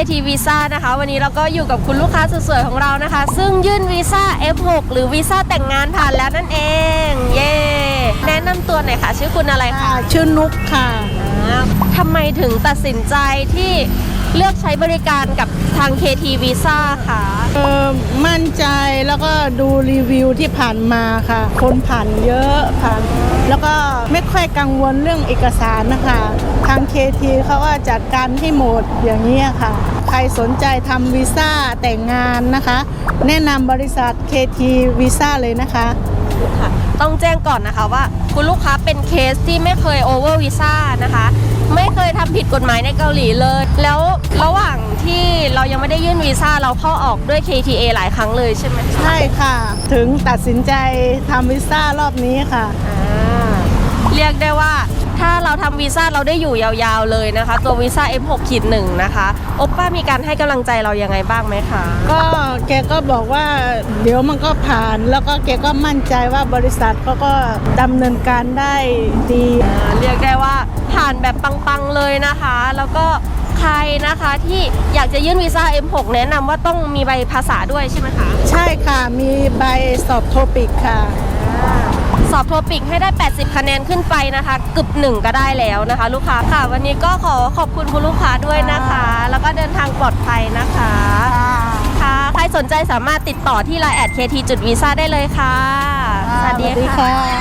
KT Visa นะคะ วันนี้เราก็อยู่กับคุณลูกค้าสุดสวยของเรานะคะ ซึ่งยื่นวีซ่า F6 หรือวีซ่าแต่งงานผ่านแล้วนั่นเอง เย้แนะนำตัวหน่อยค่ะ ชื่อคุณอะไรคะค่ะชื่อนุกค่ะอ่าทำไมถึงตัดสินใจที่เลือกใช้บริการกับทาง KT Visa ค่ะเออมั่นใจแล้วก็ดูรีวิวที่ผ่านมาค่ะ คนผ่านเยอะผ่าน แล้วก็ไม่ค่อยกังวลเรื่องเอกสารนะคะ ทางเคทีเขาก็จัดการให้หมดอย่างนี้ยค่ะ ใครสนใจทำวีซ่าแต่งงานนะคะ แนะนำบริษัท KT วีซ่าเลยนะคะ ค่ะต้องแจ้งก่อนนะคะว่าคุณลูกค้าเป็นเคสที่ไม่เคยโอเวอร์วีซ่านะคะ ไม่เคยทำผิดกฎหมายในเกาหลีเลย แล้วระหว่างที่เรายังไม่ได้ยื่นวีซ่าเราเข้าออกด้วย KTA หลายครั้งเลยใช่ไหมคะใช่ค่ะ ถึงตัดสินใจทำวีซ่ารอบนี้ค่ะ อ่าเรียกได้ว่า ถ้าเราทำวีซ่าเราได้อยู่ยาวๆเลยนะคะ ตัววีซ่า F6 ขีดหนึ่งนะคะโอปป้ามีการให้กำลังใจเรายังไงบ้างไหมคะ ก็แกก็บอกว่าเดี๋ยวมันก็ผ่านแล้วก็แกก็มั่นใจว่าบริษัทเขาก็ดำเนินการได้ดีอ่าเรียกได้ว่าผ่านแบบปังๆเลยนะคะ แล้วก็ใครนะคะที่อยากจะยื่นวีซ่า M6 แนะนำว่าต้องมีใบภาษาด้วยใช่ไหมคะ ใช่ค่ะมีใบสอบโทปิกค่ะส อบโทปิกให้ได้ 80 คะแนนขึ้นไปนะคะกึบหนึ่งก็ได้แล้วนะคะ ลูกค้าค่ะ วันนี้ก็ขอขอบคุณคุณลูกค้าด้วยนะคะ แล้วก็เดินทางปลอดภัยนะคะค่ะใครสนใจสามารถติดต่อที่ไลน์แอด KT จุดวีซ่าได้เลยค่ะ สวัสดีค่ะ